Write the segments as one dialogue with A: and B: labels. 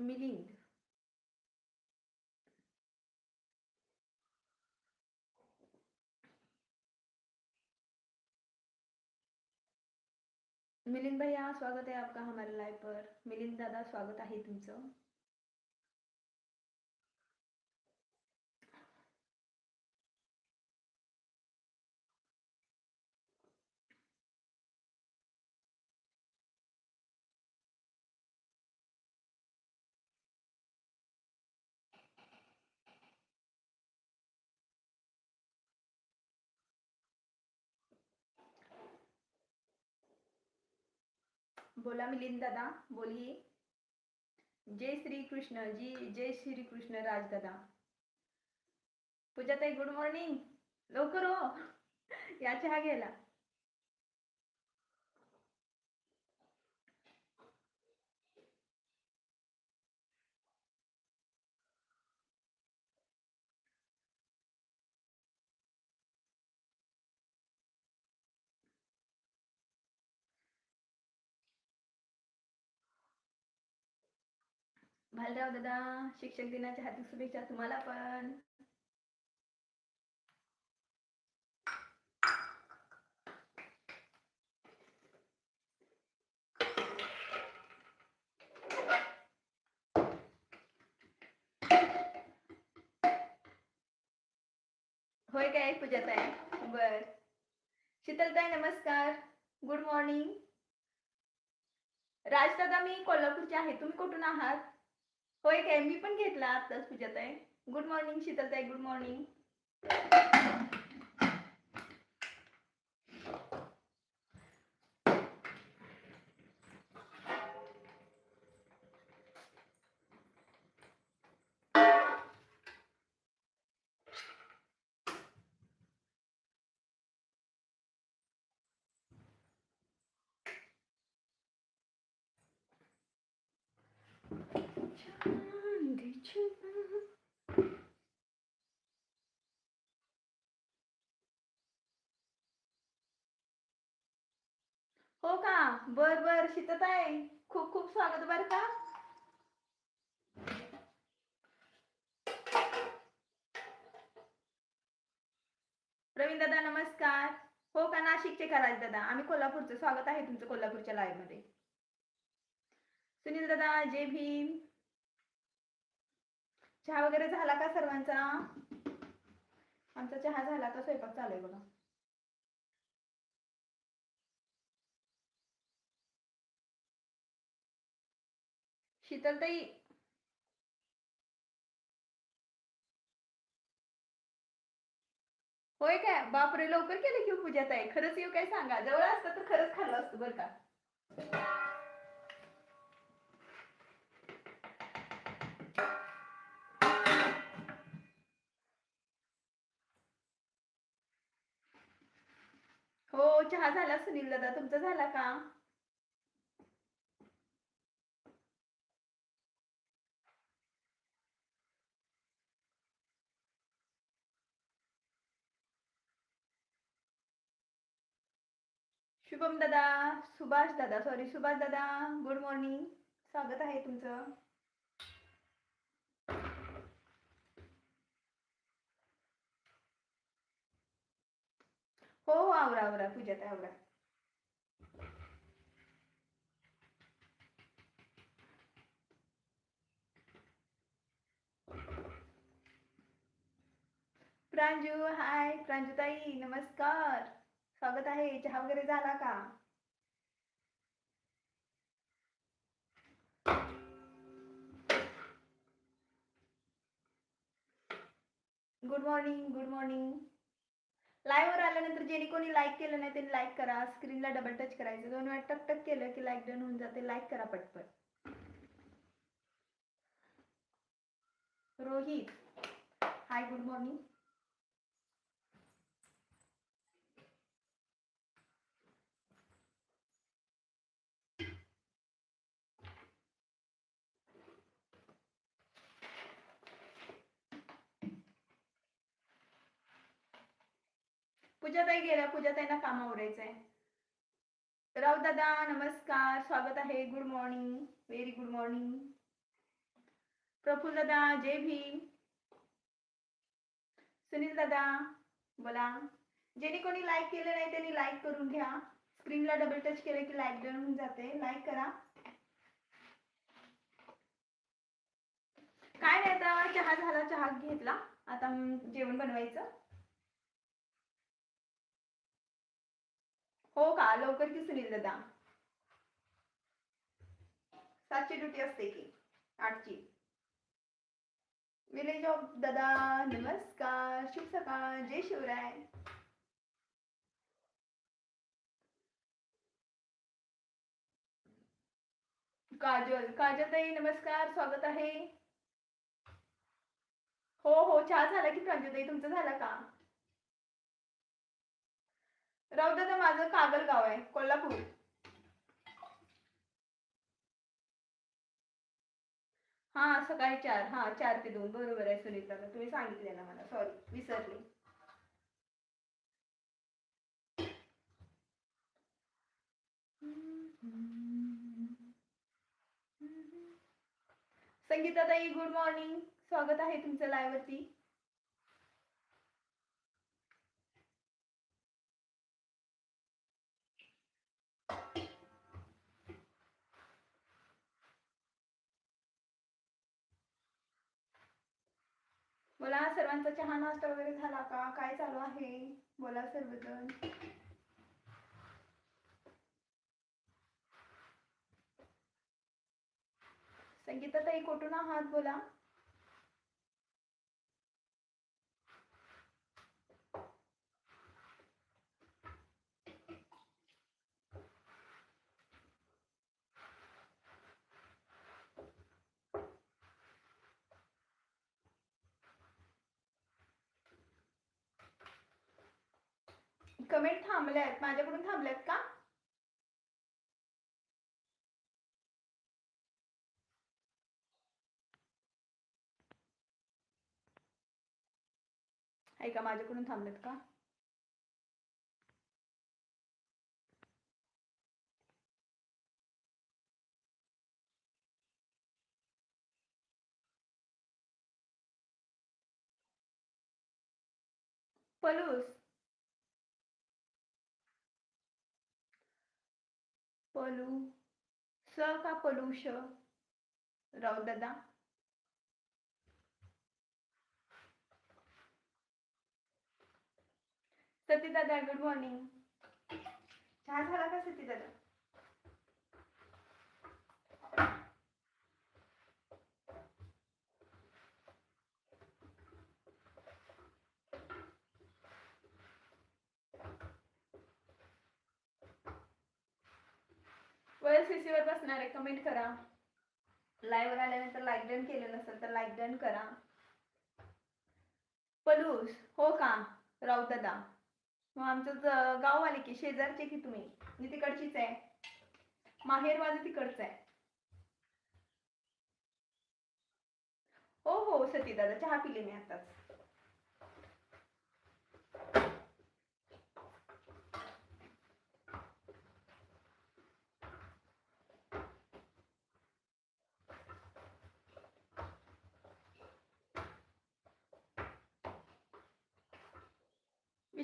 A: मिलिंद मिलिंद भैया स्वागत आहे आपका हमारे लाईव्ह पर. मिलिंद दादा स्वागत आहे तुमचं. बोला मिलिंद दादा बोलिए जय श्री कृष्ण जी जय श्री कृष्ण राज दादा पूजाताई गुड मॉर्निंग लवकर हो. या चहा घ्यायला. भालराव दादा शिक्षक दिनाच्या हार्दिक शुभेच्छा तुम्हाला पण. होय काय पूजाताई? बर. शीतलताई नमस्कार. गुड मॉर्निंग राजदादा मी कोल्हापूरचे आहे. तुम्ही कुठून आहात? होय काय? मी पण घेतला आत्ताच पूजाताई. गुड मॉर्निंग शीतलताई गुड मॉर्निंग हो का? बर बर. शीतताई खूप खूप स्वागत बर का? प्रवीण दादा नमस्कार. हो का? नाशिकचे का दादा. आम्ही कोल्हापूरचं स्वागत आहे तुमचं कोल्हापूरच्या लाईव्हमध्ये. सुनील दादा जय भीम. चहा वगैरे झाला का सर्वांचा? आमचा चहा झाला का? स्वयंपाक चालू आहे बघा. शीतलताई. होय काय? बापरे लवकर केलं की हो पूजा ताई खरंच येऊ काय सांगा? जवळ असतं तर खरंच खाल्लं असतं बरं का? हो चहा झाला सुनील दादा तुमचा झाला का? शुभम दादा सुभाष दादा सॉरी सुभाष दादा गुड मॉर्निंग स्वागत आहे तुमचं. हो हो आवरा आवरा पूजात आवरा. प्रांजू हाय प्रांजूताई नमस्कार. स्वागत आहे. चहा वगैरे झाला का? Good morning good morning live वर आल्यानंतर जेणे कोणी लाईक केलं नाही त्यांनी लाईक करा. स्क्रीनला डबल टच करायचं. दोन वेळा टक टक केलं की लाईक डन होऊन जाते. लाईक करा पटपट. रोहित. हाय गुड मॉर्निंग पूजाताई गेल्या पूजाताईंना काम आवरायचंय राव दादा नमस्कार स्वागत आहे. Good morning very good morning Praful दादा जय भीम. सुनील दादा बोला. ज्यांनी कोणी लाईक केलं नाही त्यांनी लाईक करून घ्या. स्क्रीनला डबल टच केलं की लाईक डन होऊन जाते. लाईक करा. काय नाही आता चहा झाला चहा घेतला. आता जेवण बनवायचं. हो का? लवकर की सुनील दादा. सातची ड्युटी असते की? आठची. विलेज ऑफ दादा नमस्कार शुभ सकाळ जय शिवराय. काजल काजलताई नमस्कार स्वागत आहे. हो हो चहा झाला की प्रांजूताई तुमचं झाला का? राहू दादा माझं कागल गाव आहे कोल्हापूर. हा सकाळी चार हा चार ते दोन बरोबर आहे सुनीता. तुम्ही सांगितले ना मला सॉरी विसरले. संगीताताई गुड मॉर्निंग स्वागत आहे तुमचं लाईव्ह बोला सर्वांचा चहा नाश्ता वगैरे झाला का? काय चालू आहे? बोला सर्वजण. संगीताताई कुठून आहात? बोला. कमेंट थांबल्यात? माझ्याकडून थांबल्यात का? ऐका माझ्याकडून थांबलेत का? पलूस. पलू स का पलूष राव दादा. सती दादा गुड मॉर्निंग चहा झाला का सती वेल वर सीसीवर बसणार आहे. कमेंट करा. लाईव्ह आल्यानंतर लाईक डन केलं नसेल तर लाईक डन करा. पलूस हो का? राव दादा. मग आमचं गाव आले की शेजारचे की तुम्ही? मी तिकडचीच आहे. माहेर माझं तिकडचं आहे. हो हो सती दादा चहा पिले मी आताच.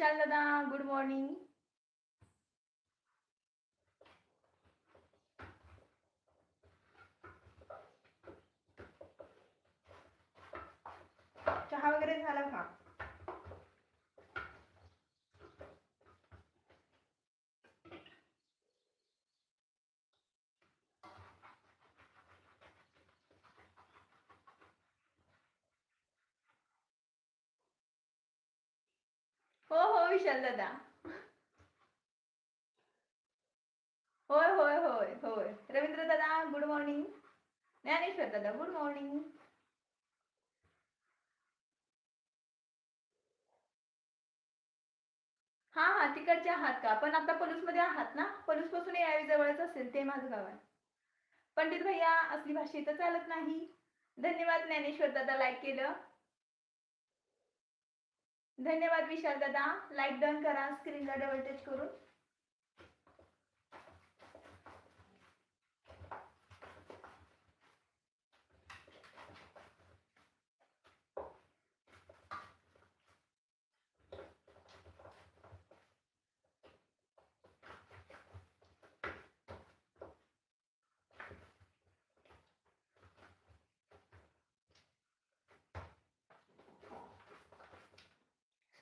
A: विशाल दादा गुड मॉर्निंग चहा वगैरे झाला का हो हो विशाल दादा. होय होय होय होय. रवींद्र दादा गुड मॉर्निंग ज्ञानेश्वर दादा गुड मॉर्निंग हा हा तिकडचे आहात का? पण आता पलूसमध्ये आहात ना? पलूसपासून यावी जवळच असेल ते माझं गाव आहे. पंडित भैया असली भाषा इथं चालत नाही. धन्यवाद ज्ञानेश्वर दादा लाईक केलं. धन्यवाद विशाल दादा. लाईक डन करा. स्क्रीनला डबल टच करून.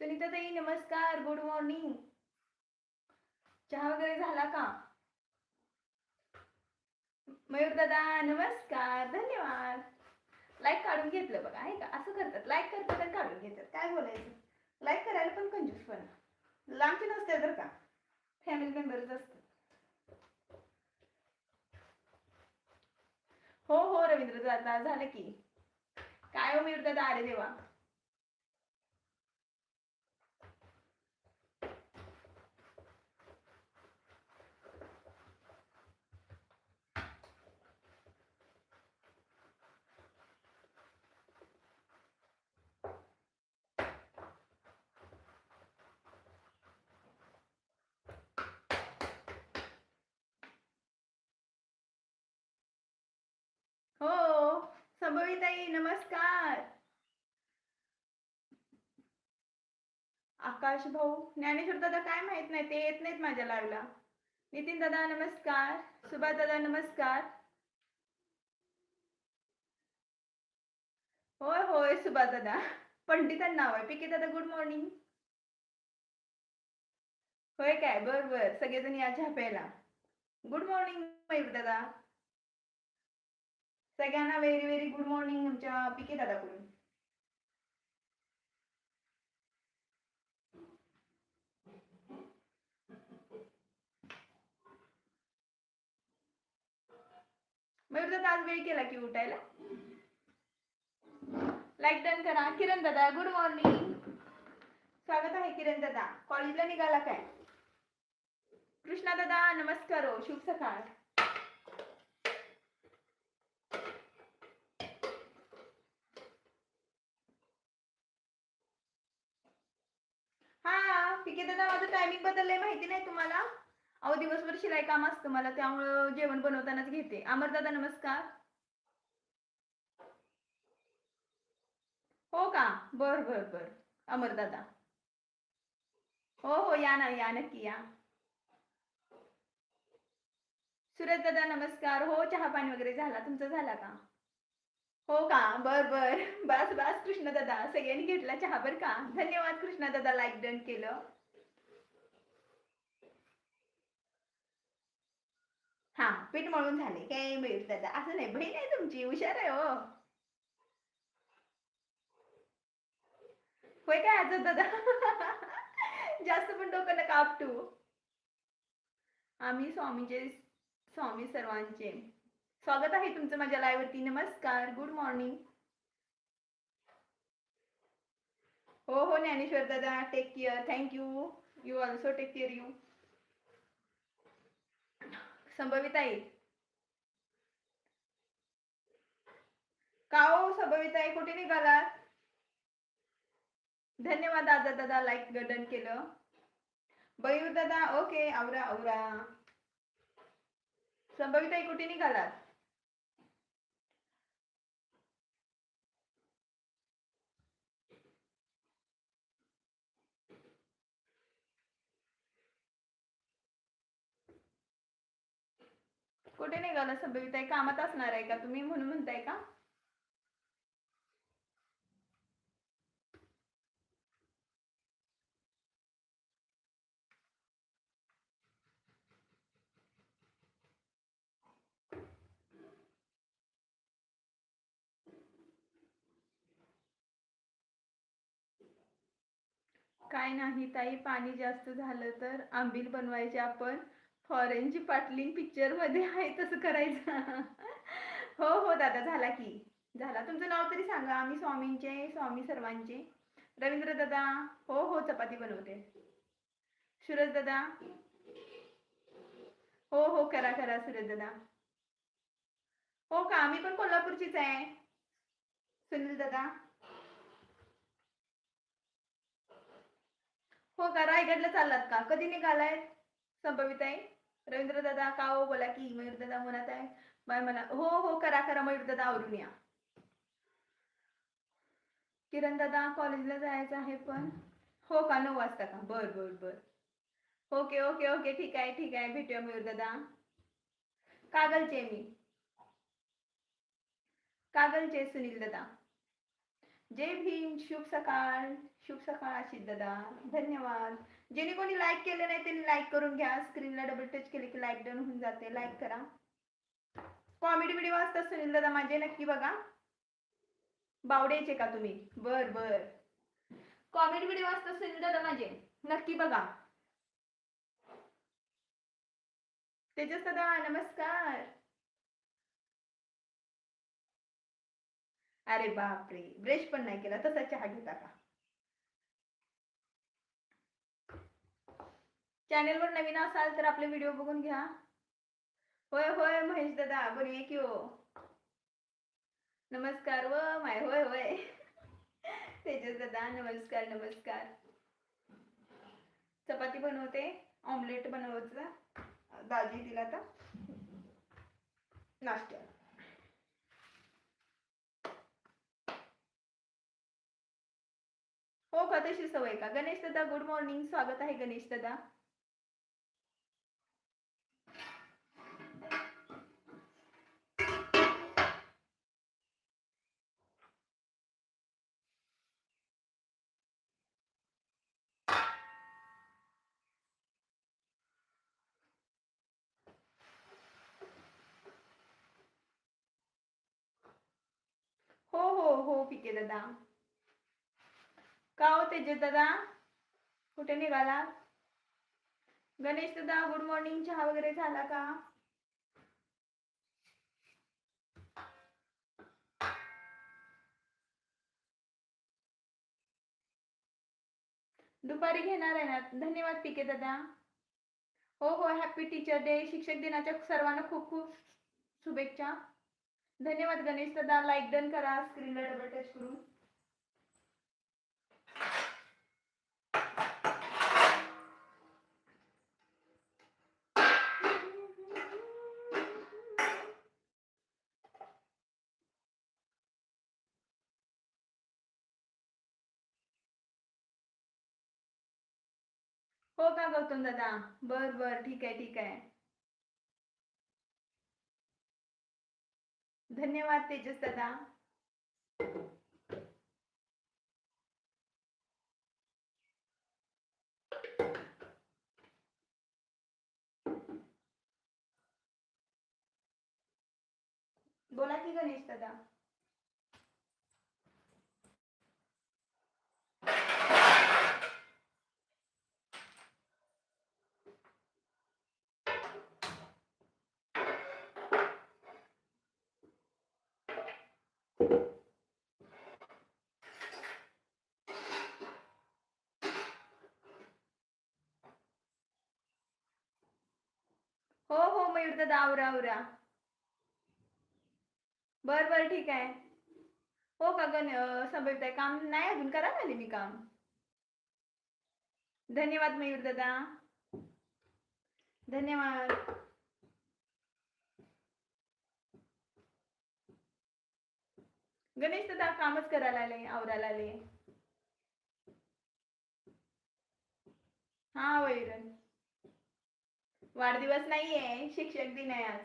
A: सुनीता ताई नमस्कार गुड मॉर्निंग चहा वगैरे झाला का? मयूर दादा नमस्कार धन्यवाद. लाईक काढून घेतलं बघा आहे का? असं करतात. लाईक करतात आणि काढून घेतात. काय बोलायचं? लाईक करायला पण कंजूस पण लांबचे नसते तर का? फॅमिली मेंबरच असतात. हो हो रवींद्र दादा झालं की. काय हो मयूर दादा? अरे देवा हो संभविताई नमस्कार. आकाश भाऊ ज्ञानेश्वर दादा काय माहीत नाही ते येत नाहीत माझ्या लाईव्हला नितीन दादा नमस्कार. सुभाष दादा नमस्कार. होय होय सुभाष दादा. पंडितांना नाव आहे. पिके दादा गुड मॉर्निंग होय काय? बर बर. सगळेजण या छापेला गुड मॉर्निंग मयूर दादा. सगळ्यांना व्हेरी व्हेरी गुड मॉर्निंग आमच्या पिके दादाकडून. मयूर दादा आज वेळ केला की उठायला? लाईक डन करा. किरण दादा गुड मॉर्निंग स्वागत आहे किरण दादा. कॉलेजला निघाला काय? कृष्णा दादा नमस्कार हो. शुभ सकाळ. हा दादा माझं टायमिंग बदललंय माहिती नाही तुम्हाला? अहो दिवसभर शिलाई काम असतं मला त्यामुळं जेवण बनवतानाच घेते. अमर दादा नमस्कार. हो का? बर बर बर. अमर दादा हो हो या ना या नक्की या. सुरज दादा नमस्कार. हो चहा पाणी वगैरे झाला. तुमचा झाला का? हो का? बर बर. बस बस कृष्ण दादा सगळ्यांनी घेतला चहा बर का? धन्यवाद कृष्ण दादा लाईक डन केलं. हा पीठ मळून झाले. काय मयूर दादा असं नाही. बहीण आहे तुमची. हुशार आहे हो. होय काय आज दादा? जास्त पण डोकं नका आम्ही स्वामीचे स्वामी सर्वांचे. स्वागत आहे तुमचं माझ्या लाईव्हवरती नमस्कार. गुड मॉर्निंग हो हो ज्ञानेश्वर दादा. Take care thank you you also take care you संभविताई का हो संभविताई कुठे निघालात? धन्यवाद दादा दादा लाईक गडन केलं. बयूर दादा ओके आवरा. आवरा संभविताई कुठे निघालात? कुठे निघाला संभविताई कामात असणार आहे का तुम्ही म्हणून म्हणताय का? काय नाही ताई पाणी जास्त झालं तर आंबील बनवायचे आपण. फॉरेनची पाटलिंग पिक्चरमध्ये आहे तसं करायचं. हो हो दादा झाला की. झाला. तुमचं नाव तरी सांगा. आम्ही स्वामींचे स्वामी सर्वांचे. रवींद्र दादा हो हो चपाती बनवते. सुरज दादा. हो हो करा करा सुरज दादा. हो का? आम्ही पण कोल्हापूरचीच आहे. सुनील दादा. हो का? रायगडला चाललात का? कधी निघालाय? संभवित आहे रवींद्र दादा का हो बोला की मयूर दादा म्हणत आहे बाय मला. हो हो करा करा मयूर दादा आवरून या. किरण दादा कॉलेजला जायचं आहे पण. हो का नऊ वाजता का? बर बर बर. Okay okay okay. ठीक आहे ठीक आहे. भेटूया मयूर दादा. कागलचे मी. कागलचे सुनील दादा. जय भीम शुभ सकाळ शुभ सकाळ आशिष दादा धन्यवाद. जेणे कोणी लाईक केले नाही त्यांनी लाईक करून घ्या. स्क्रीनला डबल टच केले की लाईक डन होऊन जाते. लाईक करा. कॉमेडी व्हिडिओ असतात सुनील दादा माझे नक्की बघा. बावडेचे का तुम्ही? बर बर. कॉमेडी व्हिडिओ असतात सुनील दादा माझे नक्की बघा. तेजस दादा नमस्कार. अरे बापरे. ब्रश पण नाही केला तसा चहा घेता का? चॅनेलवर नवीन असाल तर आपले व्हिडिओ बघून घ्या. होय होय महेश दादा बनवूया की हो. नमस्कार व माय होय होय. तेजस दादा नमस्कार नमस्कार. चपाती बनवते ऑमलेट बनवायचं दाजी दिला आता. नाश्त्याला. तशी सवय का? गणेश दादा गुड मॉर्निंग स्वागत आहे गणेश दादा. हो हो हो पिके दादा. का हो तेजस दादा कुठे निघाला? गणेश दादा गुड मॉर्निंग चहा वगैरे झाला का? दुपारी घेणार आहे ना? धन्यवाद पिके दादा. हो हो हॅपी टीचर डे शिक्षक दिनाच्या सर्वांना खूप खूप शुभेच्छा. धन्यवाद गणेश दादा. लाईक डन करा. स्क्रीनला डबल टच करून. हो का गौतम दादा? बर बर, ठीक आहे ठीक आहे. धन्यवाद तेजस दादा. बोला की गणेश दादा. मयूर दादा आवरा आवरा. बर बर ठीक आहे. हो का गण आहे काम नाही अजून करा झाले मी काम? धन्यवाद मयूर दादा धन्यवाद. गणेश दादा कामच करायला आले आवरायला आले. हा वैरण. वाढदिवस नाहीये शिक्षक दिन आहे आज.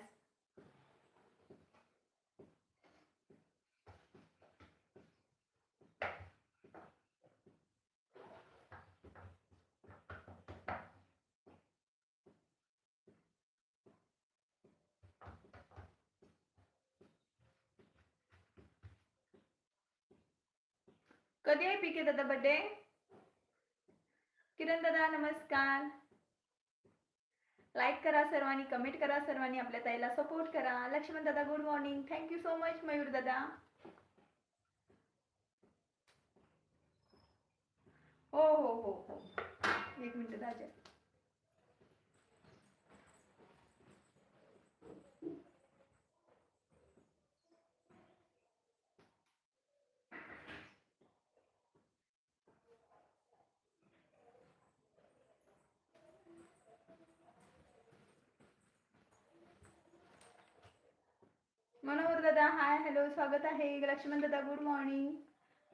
A: कधी आहे पीके दादा बर्थडे किरण दादा नमस्कार. लाईक करा सर्वांनी कमेंट करा सर्वांनी आपल्या ताईला सपोर्ट करा. लक्ष्मण दादा good morning thank you so much Mayur दादा. हो हो हो हो. एक मिनिट दादा मनोहर दादा हाय हॅलो स्वागत आहे. लक्ष्मण दादा गुड मॉर्निंग.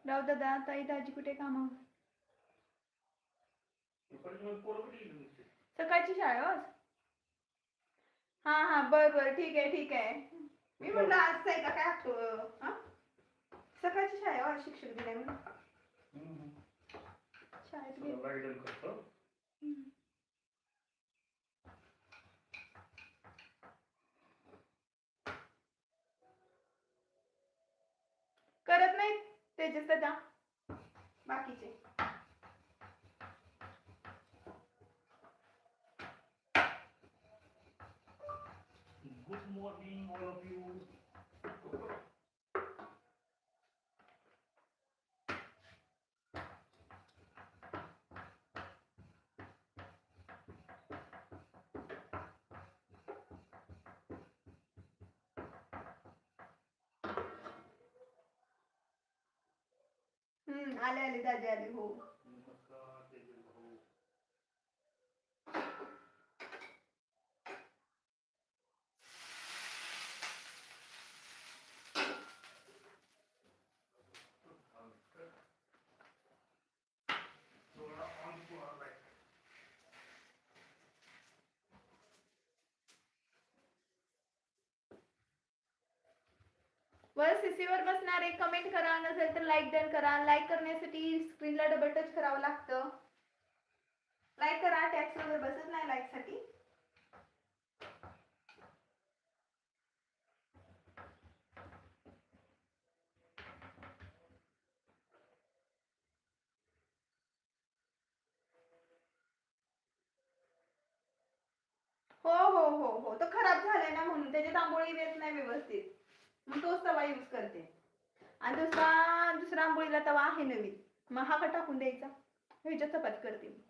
A: राव दादा ताई दाजी कुठे कामा? सकाळची शाळा हो आज? हा हा बर बर ठीक आहे ठीक आहे. मी म्हटलं आज आहे का काय आठव- हा? सकाळची शाळा आहे, शिक्षक दिलाय म्हणून. शाळेत
B: करत
A: नाही तेजस दादा बाकीचे.
B: Good morning all of you
A: hmm आले आले दाजी आले हो वर सीसीवर बसणारे कमेंट करा नसेल तर लाईक डन करा. लाईक करण्यासाठी स्क्रीनला डबल टच करावं लागतं. लाईक करा टॅक्स वगैरे बसत नाही लाईकसाठी. हो हो हो हो. तो खराब झालाय ना म्हणून. त्याची तांबोळी देत नाही व्यवस्थित. मग तोच तवा यूज करते. आणि दुसरा दुसरा आंबोळीला तवा आहे नवीन. मग हा का टाकून द्यायचा? ह्याच्यात चपाती करते मी.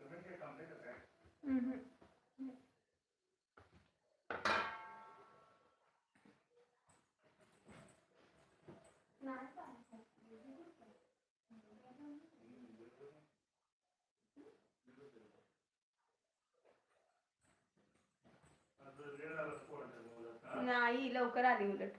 B: तुम्ही काय complete आहे काय?
A: हम्म.
B: आज वेळ झाला पोरांच्या मुलाचा.
A: नाही लवकर आली उलट.